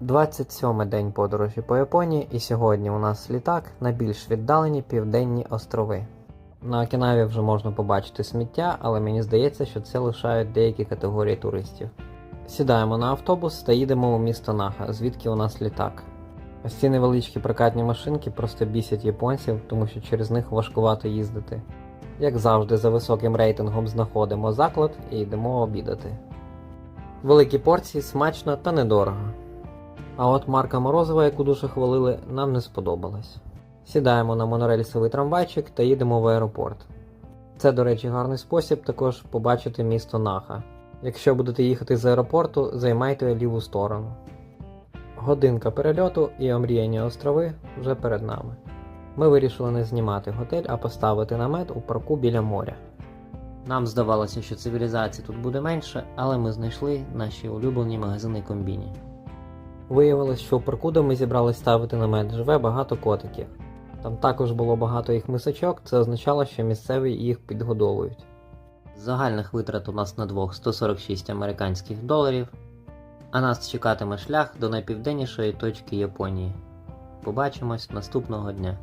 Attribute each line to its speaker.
Speaker 1: 27 день подорожі по Японії, і сьогодні у нас літак на більш віддалені південні острови. На Окінаві вже можна побачити сміття, але мені здається, що це лишають деякі категорії туристів. Сідаємо на автобус та їдемо у місто Наха, звідки у нас літак. Ось ці невеличкі прокатні машинки просто бісять японців, тому що через них важкувато їздити. Як завжди, за високим рейтингом знаходимо заклад і йдемо обідати. Великі порції смачно та недорого. А от марка Морозова, яку дуже хвалили, нам не сподобалась. Сідаємо на монорельсовий трамвайчик та їдемо в аеропорт. Це, до речі, гарний спосіб також побачити місто Наха. Якщо будете їхати з аеропорту, займайте ліву сторону. Годинка перельоту і омріяні острови вже перед нами. Ми вирішили не знімати готель, а поставити намет у парку біля моря. Нам здавалося, що цивілізації тут буде менше, але ми знайшли наші улюблені магазини комбіні. Виявилось, що у парку, де ми зібрались ставити намет, живе багато котиків. Там також було багато їх мисочок, це означало, що місцеві їх підгодовують. Загальних витрат у нас на двох 146 американських доларів, а нас чекатиме шлях до найпівденнішої точки Японії. Побачимось наступного дня.